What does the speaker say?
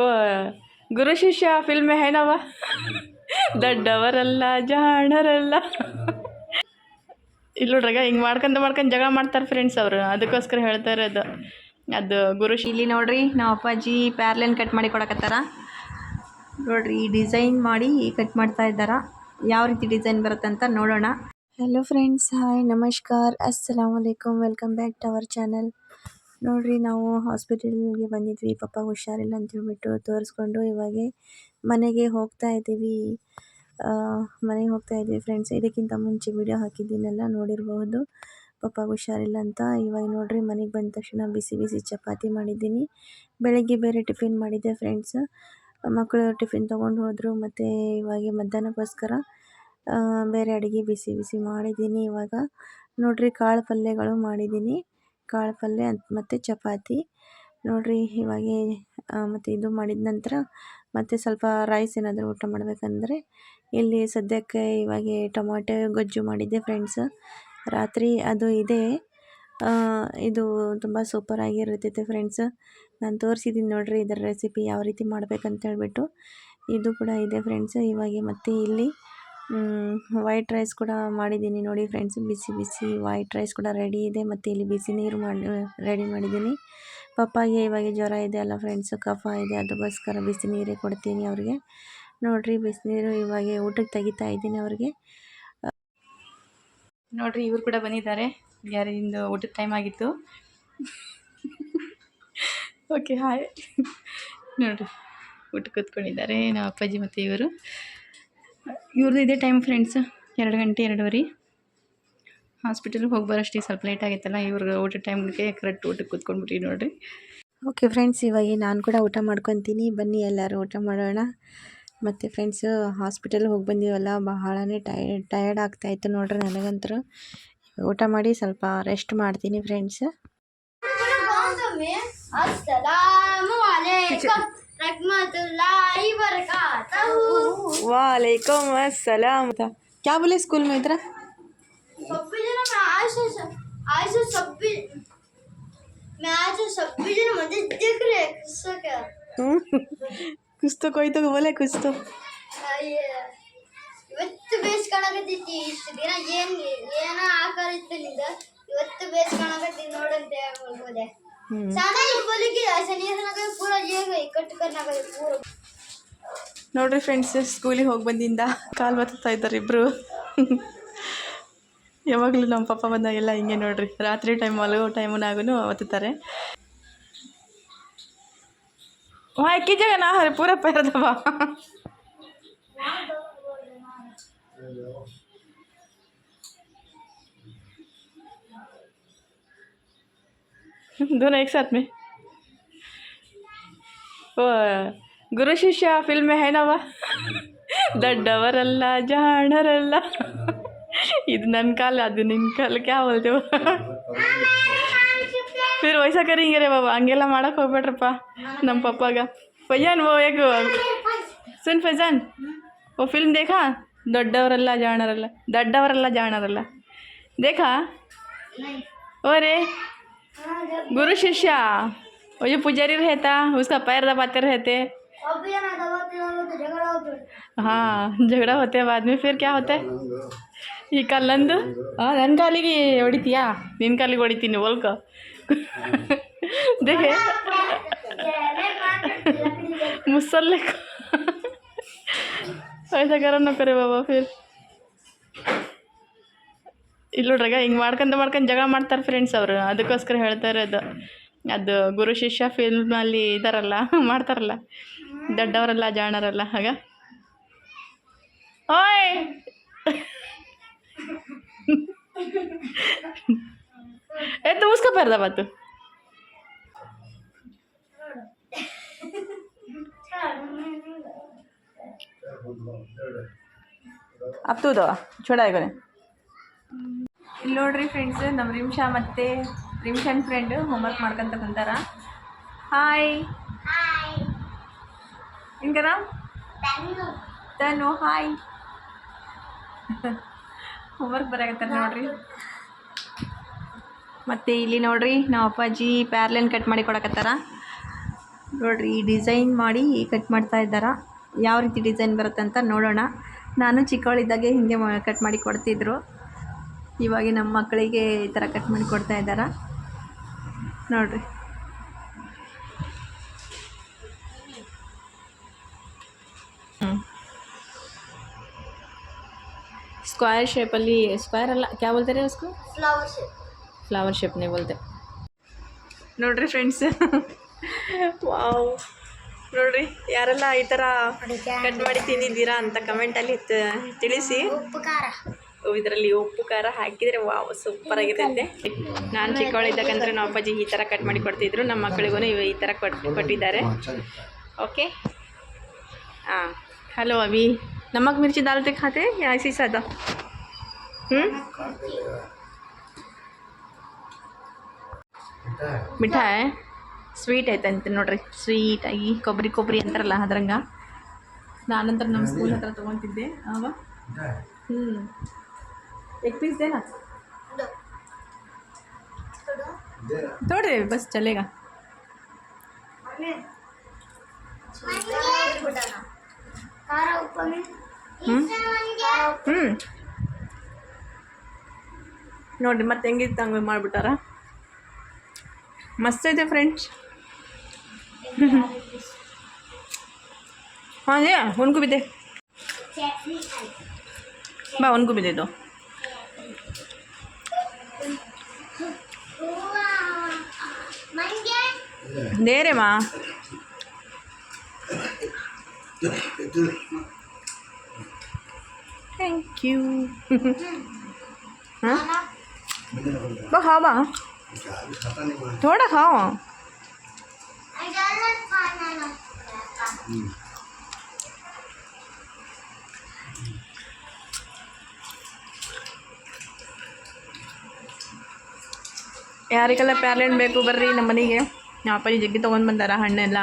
ಓ ಗುರು ಶಿಷ್ಯ ಫಿಲ್ಮ್ ಏನವ ದೊಡ್ಡವರಲ್ಲ ಜಾಣರಲ್ಲ. ಇಲ್ಲ ನೋಡ್ರಗ ಹಿಂಗ್ ಮಾಡ್ಕೊಂತ ಮಾಡ್ಕೊಂಡ್ ಜಗಳ ಮಾಡ್ತಾರೆ ಫ್ರೆಂಡ್ಸ್ ಅವರು. ಅದಕ್ಕೋಸ್ಕರ ಹೇಳ್ತಾ ಇರೋದು. ಅದು ಗುರು ಇಲ್ಲಿ ನೋಡ್ರಿ ನಮ್ಮ ಅಪ್ಪಾಜಿ ಪ್ಯಾರ್ಲೈನ್ ಕಟ್ ಮಾಡಿ ಕೊಡಕತ್ತಾರ. ನೋಡ್ರಿ ಈ ಡಿಸೈನ್ ಮಾಡಿ ಕಟ್ ಮಾಡ್ತಾ ಇದ್ದಾರ. ಯಾವ ರೀತಿ ಡಿಸೈನ್ ಬರುತ್ತೆ ಅಂತ ನೋಡೋಣ. ಹಲೋ ಫ್ರೆಂಡ್ಸ್ ಹಾಯ್ ನಮಸ್ಕಾರ ಅಸ್ಸಲಾಮ್ ವಲೈಕಮ್ welcome back to our channel ನೋಡ್ರಿ, ನಾವು ಹಾಸ್ಪಿಟಲ್ಗೆ ಬಂದಿದ್ವಿ. ಪಪ್ಪ ಹುಷಾರಿಲ್ಲ ಅಂತ ಹೇಳ್ಬಿಟ್ಟು ತೋರಿಸ್ಕೊಂಡು ಇವಾಗೆ ಮನೆಗೆ ಹೋಗ್ತಾ ಇದ್ದೀವಿ. ಮನೆಗೆ ಹೋಗ್ತಾ ಇದ್ದೀವಿ ಫ್ರೆಂಡ್ಸ್. ಇದಕ್ಕಿಂತ ಮುಂಚೆ ವಿಡಿಯೋ ಹಾಕಿದ್ದೀನಲ್ಲ, ನೋಡಿರಬಹುದು. ಪಪ್ಪ ಹುಷಾರಿಲ್ಲ ಅಂತ. ಇವಾಗ ನೋಡ್ರಿ, ಮನೆಗೆ ಬಂದ ತಕ್ಷಣ ಬಿಸಿ ಬಿಸಿ ಚಪಾತಿ ಮಾಡಿದ್ದೀನಿ. ಬೆಳಗ್ಗೆ ಬೇರೆ ಟಿಫಿನ್ ಮಾಡಿದ್ದೆ ಫ್ರೆಂಡ್ಸ್. ಮಕ್ಕಳು ಟಿಫಿನ್ ತೊಗೊಂಡು ಹೋದರು, ಮತ್ತು ಇವಾಗ ಮಧ್ಯಾಹ್ನಕ್ಕೋಸ್ಕರ ಬೇರೆ ಅಡುಗೆ ಬಿಸಿ ಬಿಸಿ ಮಾಡಿದ್ದೀನಿ ಇವಾಗ. ನೋಡ್ರಿ, ಕಾಳು ಪಲ್ಯಗಳು ಮಾಡಿದ್ದೀನಿ. ಕಾಳು ಪಲ್ಯ ಮತ್ತು ಚಪಾತಿ. ನೋಡಿರಿ ಇವಾಗೆ ಮತ್ತು ಇದು ಮಾಡಿದ ನಂತರ ಮತ್ತು ಸ್ವಲ್ಪ ರೈಸ್ ಏನಾದರೂ ಊಟ ಮಾಡಬೇಕಂದ್ರೆ ಇಲ್ಲಿ ಸದ್ಯಕ್ಕೆ ಇವಾಗೆ ಟೊಮಾಟೊ ಗೊಜ್ಜು ಮಾಡಿದ್ದೆ ಫ್ರೆಂಡ್ಸ್ ರಾತ್ರಿ ಅದು ಇದೆ. ಇದು ತುಂಬ ಸೂಪರಾಗಿರುತ್ತೈತೆ ಫ್ರೆಂಡ್ಸ್ ನಾನು ತೋರಿಸಿದ್ದೀನಿ ನೋಡಿರಿ ಇದರ ರೆಸಿಪಿ ಯಾವ ರೀತಿ ಮಾಡ್ಬೇಕಂತ ಹೇಳ್ಬಿಟ್ಟು. ಇದು ಕೂಡ ಇದೆ ಫ್ರೆಂಡ್ಸ್ ಇವಾಗ ಮತ್ತು ಇಲ್ಲಿ ವೈಟ್ ರೈಸ್ ಕೂಡ ಮಾಡಿದ್ದೀನಿ ನೋಡಿ ಫ್ರೆಂಡ್ಸ್ ಬಿಸಿ ಬಿಸಿ ವೈಟ್ ರೈಸ್ ಕೂಡ ರೆಡಿ ಇದೆ ಮತ್ತು ಇಲ್ಲಿ ಬಿಸಿ ನೀರು ಮಾಡಿ ರೆಡಿ ಮಾಡಿದ್ದೀನಿ. ಪಪ್ಪಾಗೆ ಇವಾಗ ಜ್ವರ ಇದೆ ಅಲ್ಲ ಫ್ರೆಂಡ್ಸು ಕಫ ಇದೆ, ಅದಕ್ಕೋಸ್ಕರ ಬಿಸಿ ನೀರೇ ಕೊಡ್ತೀನಿ ಅವ್ರಿಗೆ. ನೋಡಿರಿ ಬಿಸಿನೀರು ಇವಾಗ ಊಟಕ್ಕೆ ತೆಗಿತಾ ಇದ್ದೀನಿ ಅವ್ರಿಗೆ. ನೋಡಿರಿ, ಇವರು ಕೂಡ ಬಂದಿದ್ದಾರೆ. ಯಾರಿಂದು ಊಟದ ಟೈಮ್ ಆಗಿತ್ತು. ಓಕೆ ಹಾಯ್ ನೋಡಿರಿ ಊಟ ಕೂತ್ಕೊಂಡಿದ್ದಾರೆ. ನಮ್ಮ ಅಪ್ಪಾಜಿ ಮತ್ತು ಇವರು. ಇವ್ರದ್ದು ಇದೇ ಟೈಮ್ ಫ್ರೆಂಡ್ಸ್ ಎರಡು ಗಂಟೆ ಎರಡೂವರೆ. ಹಾಸ್ಪಿಟಲ್ಗೆ ಹೋಗಿ ಬರೋಷ್ಟೇ ಸ್ವಲ್ಪ ಲೇಟ್ ಆಗೈತಲ್ಲ ಇವ್ರಿಗೆ ಊಟ ಟೈಮ್ಗೆ ಕರೆಕ್ಟ್ ಊಟಕ್ಕೆ ಕೂತ್ಕೊಂಡ್ಬಿಟ್ಟಿ ನೋಡಿರಿ. ಓಕೆ ಫ್ರೆಂಡ್ಸ್ ಇವಾಗ ನಾನು ಕೂಡ ಊಟ ಮಾಡ್ಕೊತೀನಿ. ಬನ್ನಿ ಎಲ್ಲರೂ ಊಟ ಮಾಡೋಣ. ಮತ್ತು ಫ್ರೆಂಡ್ಸು ಹಾಸ್ಪಿಟಲ್ಗೆ ಹೋಗಿ ಬಂದೀವಲ್ಲ ಬಹಳನೇ ಟೈರ್ಡ್ ಟಯರ್ಡ್ ಆಗ್ತಾಯಿತ್ತು ನೋಡ್ರಿ ನನಗಂತೂ. ಊಟ ಮಾಡಿ ಸ್ವಲ್ಪ ರೆಸ್ಟ್ ಮಾಡ್ತೀನಿ ಫ್ರೆಂಡ್ಸ್ Assalamualaikum. ರಹ್ಮತುಲ್ಲಾಹಿ wabarakatuh. वालेकुम अस्सलाम क्या बोले स्कूल में इधर छब्बीस दिन में आज से आज से छब्बीस मैं आज से छब्बीस दिन मुझे दिख रहे किससे क्या कुछ तो कोई तो बोले कुछ तो ಇವತ್ತು ಬೇಯಿಸ್ಕೊಳಕತ್ತೈತಿ ಇಷ್ಟು ದಿನ ಏನ್ ಏನ ಆಕರಿತ್ತನಿಂದ ಇವತ್ತು ಬೇಯಿಸ್ಕೊಳಕತ್ತಿ ನೋಡಂತ ಹೇಳ್ಬೋದೆ ಸಾಮಾನ್ಯ ಬಲಿಗೆ ಶನಿವಾರ ಪೂರ ಏಗ ಕಟ್ಟು ಕರ್ನಾಗ ಪೂರ ನೋಡ್ರಿ ಫ್ರೆಂಡ್ಸ್ ಸ್ಕೂಲಿಗೆ ಹೋಗಿ ಬಂದಿಂದ ಕಾಲು ಬತ್ತಾ ಇದ್ದಾರೆ ಇಬ್ಬರು ಯಾವಾಗಲೂ ನಮ್ಮ ಪಪ್ಪ ಬಂದಾಗೆಲ್ಲ ಹಿಂಗೆ ನೋಡ್ರಿ ರಾತ್ರಿ ಟೈಮ್ ಮಲಗೋ ಟೈಮ್ನಾಗೂ ಒತ್ತುತ್ತಾರೆ वहाँ एक ही जगह ना है पूरा पैर दबा दोनों एक साथ में ಓ ಗುರು ಶಿಷ್ಯ ಫಿಲ್ಮ್ ಏನವ ದೊಡ್ಡವರಲ್ಲ ಜಾಣರಲ್ಲ ಇದು ನನ್ನ ಕಾಲ ಅದು ನಿನ್ನ ಕಾಲ ಕ್ಯಾ बोलते हो फिर वैसा करेंगे रे बाबा ಹಂಗೆಲ್ಲ ಮಾಡಕ್ಕೆ ಹೋಗ್ಬೇಡ್ರಪ್ಪ ನಮ್ಮ ಪಪ್ಪಾಗ ಫಯ್ಯಾನ್ ಓ ಏಕ ಸುನ್ ಫೈಜಾನ್ ಓ ಫಿಲ್ಮ್ देखा ದೊಡ್ಡವರಲ್ಲ ಜಾಣರಲ್ಲ ದೊಡ್ಡವರಲ್ಲ ಜಾಣರಲ್ಲ देखा ओ रे गुरु शिष्य वो जो पुजारी रहता उसका पैर दबाते रहते अभी ना दबाते दबाते झगड़ा होता हाँ झगड़ा होते हैं बाद में फिर क्या होता है ಈ ಕಾಲು ನಂದು ಹಾಂ ನನ್ನ ಕಾಲಿಗೆ ಹೊಡಿತೀಯಾ ನಿನ್ನ ಕಾಲಿಗೆ ಹೊಡಿತೀನಿ ಹೋಲ್ಕೊ ದೇಖೆ ಮುಸ್ಸಲ್ಲೇ ऐसा करो ना करे बाबा फिर ಇಲ್ಲಿ ನೋಡ್ರಾಗ ಹಿಂಗೆ ಮಾಡ್ಕೊಂತ ಮಾಡ್ಕೊಂಡು ಜಗಳ ಮಾಡ್ತಾರೆ ಫ್ರೆಂಡ್ಸ್ ಅವರು ಅದಕ್ಕೋಸ್ಕರ ಹೇಳ್ತಾ ಇರೋದು ಅದು ಗುರು ಶಿಷ್ಯ ಫಿಲ್ಮಲ್ಲಿ ಇದಾರಲ್ಲ ಮಾಡ್ತಾರಲ್ಲ ದೊಡ್ಡವರಲ್ಲ, ಜಾಣರಲ್ಲ, ಆಗ? ಓಯ್! ಎದ್ದು ಮುಸ್ಕೊಬಾರ್ದ ಮತ್ತು ಅಪ್ತೂದು? ಚೂಡ ಇಗೋನೆ ಇಲ್ಲಿ ನೋಡ್ರಿ ಫ್ರೆಂಡ್ಸ್ ನಮ್ಮ ರಿಮ್ಷಾ ಮತ್ತೆ ರಿಮ್ಷನ್ ಫ್ರೆಂಡ್ ಹೋಮ್ವರ್ಕ್ ಮಾಡ್ಕೊಂತ ಕುಂತಾರ. ಹಾಯ್ ಇನ್ಕರ ತನು ಹಾಯ್ ಹೋಮ್ವರ್ಕ್ ಬರಾಕತ್ತಾರ ನೋಡ್ರಿ. ಮತ್ತು ಇಲ್ಲಿ ನೋಡ್ರಿ ನಮ್ಮ ಅಪ್ಪಾಜಿ ಪ್ಯಾರ್ಲೈನ್ ಕಟ್ ಮಾಡಿ ಕೊಡಕತ್ತಾರ. ನೋಡ್ರಿ ಈ ಡಿಸೈನ್ ಮಾಡಿ ಕಟ್ ಮಾಡ್ತಾ ಇದ್ದಾರ. ಯಾವ ರೀತಿ ಡಿಸೈನ್ ಬರುತ್ತೆ ಅಂತ ನೋಡೋಣ. ನಾನು ಚಿಕ್ಕವಳಿದ್ದಾಗೆ ಹಿಂಗೆ ಕಟ್ ಮಾಡಿ ಕೊಡ್ತಿದ್ರು. ಇವಾಗ ನಮ್ಮ ಮಕ್ಕಳಿಗೆ ಈ ಥರ ಕಟ್ ಮಾಡಿ ಕೊಡ್ತಾ ಇದ್ದಾರ. ನೋಡ್ರಿ. ಸ್ಕ್ವೇರ್ ಶೇಪಲ್ಲಿ ಸ್ಕ್ವೇರ್ ಅಲ್ಲ ಕ್ಯಾ ಬೋಲ್ತಾರೆ ಅಸ್ಕು ಫ್ಲವರ್ ಶೇಪ್ನೇ ಬೋಲ್ತೆ. ನೋಡ್ರಿ ಫ್ರೆಂಡ್ಸ್ ವಾವ್ ನೋಡ್ರಿ ಯಾರೆಲ್ಲ ಈ ಥರ ಕಟ್ ಮಾಡಿ ತಿಂದಿದ್ದೀರಾ ಅಂತ ಕಮೆಂಟಲ್ಲಿ ತಿಳಿಸಿ. ಇದರಲ್ಲಿ ಉಪ್ಪು ಖಾರ ಹಾಕಿದರೆ ವಾವ್ ಸೂಪರ್ ಆಗಿರುತ್ತೆ ನಾನು ಚಿಕ್ಕವಳಿದ್ದಕ್ಕಂದ್ರೆ ನಮ್ಮ ಅಪ್ಪಾಜಿ ಈ ಥರ ಕಟ್ ಮಾಡಿ ಕೊಡ್ತಿದ್ರು. ನಮ್ಮ ಮಕ್ಕಳಿಗೂ ಇವ ಈ ಥರ ಕೊಟ್ಟು ಕೊಟ್ಟಿದ್ದಾರೆ. ಓಕೆ ಹಾಂ. ಹಲೋ ಅಭಿ नमक मिर्ची डालते खाते हैं या ऐसे ही सादा हम्म ಮಿಠಾ ಸ್ವೀಟ್ ಐತಂತೆ ನೋಡ್ರಿ ಸ್ವೀಟ್ ಆಗಿ ಕೊಬ್ಬರಿ ಕೊಬ್ಬರಿ ಅಂತಾರಲ್ಲ ಅದ್ರಂಗ ನಾನಂತರ ನಮ್ಮ ಸ್ಕೂಲ್ ಹತ್ರ ತೊಗೊತಿದ್ದೆ ಅವ ಹ್ಞೂ एक पीस देना तोड़ दे बस चलेगा ಖಾರ ಉಪ್ಪು ಹ್ಞೂ ಹ್ಞೂ ನೋಡಿರಿ ಮತ್ತೆ ಹೆಂಗಿತ್ತು ಹಂಗೆ ಮಾಡಿಬಿಟ್ಟಾರ? ಮಸ್ತ್ ಇದೆ ಫ್ರೆಂಡ್ಸ್ ಹಾಂ, ಏ ಉನ್ಕು ಬಿದ್ದೆ ಬಾ ಉನ್ಕು ಬಿದ್ದಿದ್ದು ಮಂಗೆ ನೇರೆ ಮಾ ಥ್ಯಾಂಕ್ ಯು हाँ बा खाओ बा थोड़ा खाओ ಅದೆಲ್ಲ ಖಾನ ಯಾರಿಗೆಲ್ಲ ಪ್ಯಾರ್ಲೆಂಟ್ ಬೇಕು ಬರ್ರಿ ನಮ್ಮ ಮನೆಗೆ ನಮ್ಮ ಅಪ್ಪಾಜಿ ಜಗ್ಗಿ ತೊಗೊಂಡು ಬಂದಾರ ಹಣ್ಣೆಲ್ಲ